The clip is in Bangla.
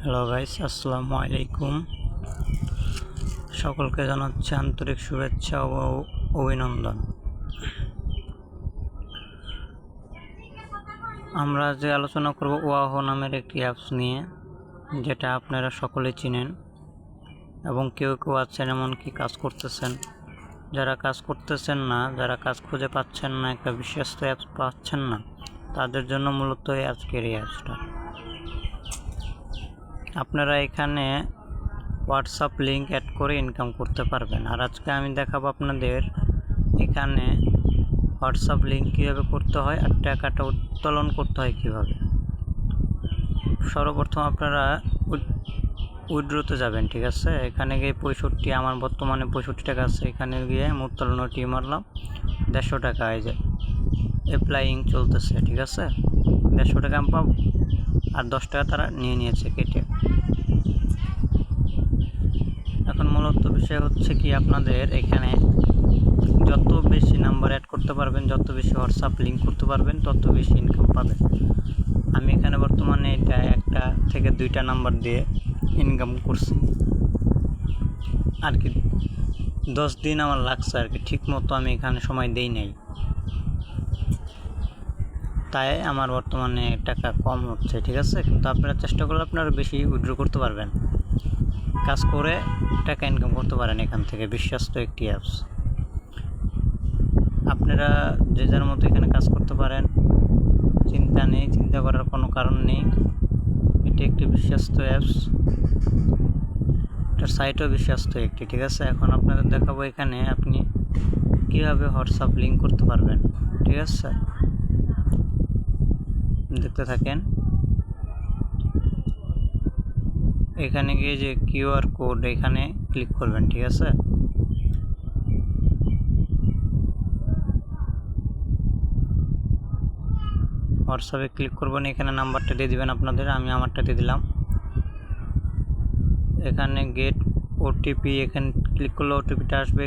হ্যালো গাইস আসসালামু আলাইকুম সকলকে জানাচ্ছি আন্তরিক শুভেচ্ছা ও অভিনন্দন। আমরা যে আলোচনা করব ওয়াহো নামের একটি অ্যাপস নিয়ে, যেটা আপনারা সকলে চিনেন এবং কেউ কেউ আছেন এমনকি কাজ করতেছেন। যারা কাজ করতেছেন না, যারা কাজ খুঁজে পাচ্ছেন না, একটা বিশ্বস্ত অ্যাপস পাচ্ছেন না, তাদের জন্য মূলত আজকের এই অ্যাপসটা আপনারা এখানে হোয়াটসঅ্যাপ লিঙ্ক অ্যাড করে ইনকাম করতে পারবেন। আর আজকে আমি দেখাবো আপনাদের এখানে হোয়াটসঅ্যাপ লিঙ্ক কীভাবে করতে হয় আর টাকাটা উত্তোলন করতে হয় কীভাবে। সর্বপ্রথম আপনারা উইড্রোতে যাবেন, ঠিক আছে? এখানে গিয়ে পঁয়ষট্টি, আমার বর্তমানে পঁয়ষট্টি টাকা আছে। এখানে গিয়ে আমি উত্তোলন ওটি মারলাম। দেড়শো টাকা হয়ে যায় অ্যাপ্লাইং চলতেছে, ঠিক আছে? দেড়শো টাকা আমি পাবো। আর দশ টাকা তারা নিয়ে নিয়েছে কেটে। এখন মূলত বিষয় হচ্ছে কি, আপনাদের এখানে যত বেশি নাম্বার অ্যাড করতে পারবেন, যত বেশি হোয়াটসঅ্যাপ লিঙ্ক করতে পারবেন, তত বেশি ইনকাম পাবেন। আমি এখানে বর্তমানে এটা একটা থেকে দুইটা নাম্বার দিয়ে ইনকাম করছি। আর কি দশ দিন আমার লাগছে আর কি ঠিক মতো আমি এখানে সময় দেই নাই। তাই আমার বর্তমানে টাকা কম হচ্ছে, ঠিক আছে? কিন্তু আপনারা চেষ্টা করলে আপনারা বেশি উইড্রো করতে পারবেন। কাজ করে টাকা ইনকাম করতে পারেন এখান থেকে, বিশ্বস্ত একটি অ্যাপস আপনারা যে যার মতো এখানে কাজ করতে পারেন, চিন্তা নেই, চিন্তা করার কোনো কারণ নেই। এটি একটি বিশ্বস্ত অ্যাপস এটার সাইটও বিশ্বস্ত একটি, ঠিক আছে? এখন আপনাদের দেখাবো এখানে আপনি কীভাবে হোয়াটসঅ্যাপ লিঙ্ক করতে পারবেন, ঠিক আছে? দেখতে থাকেন। এখানে গিয়ে যে কিউআর কোড এখানে ক্লিক করবেন, ঠিক আছে? হোয়াটসঅ্যাপে ক্লিক করবেন, এখানে নাম্বারটা দিয়ে দিবেন আপনাদের, আমি আমারটা দিয়ে দিলাম। এখানে গেট ওটিপি, এখানে ক্লিক করলে ওটিপিটা আসবে।